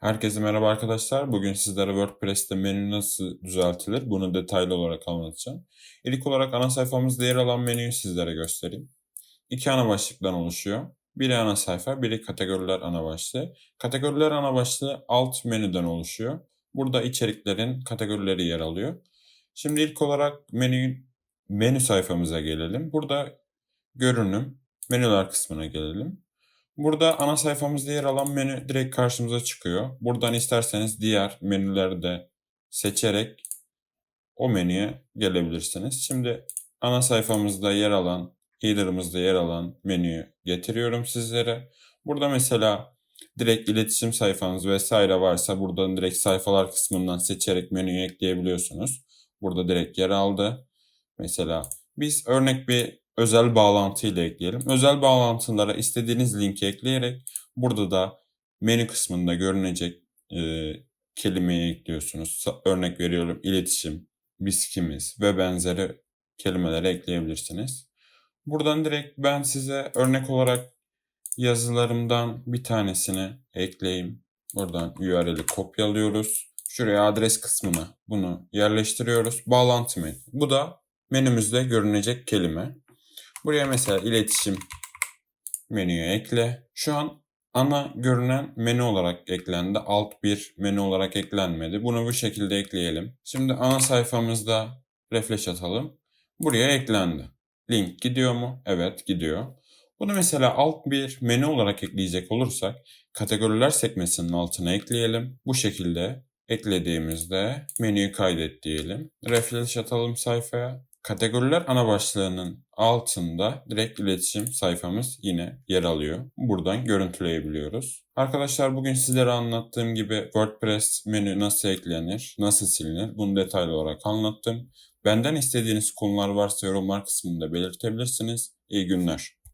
Herkese merhaba arkadaşlar. Bugün sizlere WordPress'te menü nasıl düzeltilir bunu detaylı olarak anlatacağım. İlk olarak ana sayfamızda yer alan menüyü sizlere göstereyim. İki ana başlıktan oluşuyor. Biri ana sayfa, biri kategoriler ana başlığı. Kategoriler ana başlığı alt menüden oluşuyor. Burada içeriklerin kategorileri yer alıyor. Şimdi ilk olarak menü, menü sayfamıza gelelim. Burada görünüm, menüler kısmına gelelim. Burada ana sayfamızda yer alan menü direkt karşımıza çıkıyor. Buradan isterseniz diğer menüleri de seçerek o menüye gelebilirsiniz. Şimdi ana sayfamızda yer alan, header'ımızda yer alan menüyü getiriyorum sizlere. Burada mesela direkt iletişim sayfanız vesaire varsa buradan direkt sayfalar kısmından seçerek menüyü ekleyebiliyorsunuz. Burada direkt yer aldı. Mesela biz örnek bir özel bağlantı ile ekleyelim. Özel bağlantılara istediğiniz linki ekleyerek burada da menü kısmında görünecek e, kelimeyi ekliyorsunuz. Örnek veriyorum iletişim, biz kimiz ve benzeri kelimeleri ekleyebilirsiniz. Buradan direkt ben size örnek olarak yazılarımdan bir tanesini ekleyeyim. Buradan URL'i kopyalıyoruz. Şuraya adres kısmına bunu yerleştiriyoruz. Bağlantı menü. Bu da menümüzde görünecek kelime. Buraya mesela iletişim menüye ekle. Şu an ana görünen menü olarak eklendi. Alt bir menü olarak eklenmedi. Bunu bu şekilde ekleyelim. Şimdi ana sayfamızda refresh atalım. Buraya eklendi. Link gidiyor mu? Evet gidiyor. Bunu mesela alt bir menü olarak ekleyecek olursak kategoriler sekmesinin altına ekleyelim. Bu şekilde eklediğimizde menüyü kaydet diyelim. Refresh atalım sayfaya. Kategoriler ana başlığının altında direkt iletişim sayfamız yine yer alıyor. Buradan görüntüleyebiliyoruz. Arkadaşlar bugün sizlere anlattığım gibi WordPress menü nasıl eklenir, nasıl silinir bunu detaylı olarak anlattım. Benden istediğiniz konular varsa yorumlar kısmında belirtebilirsiniz. İyi günler.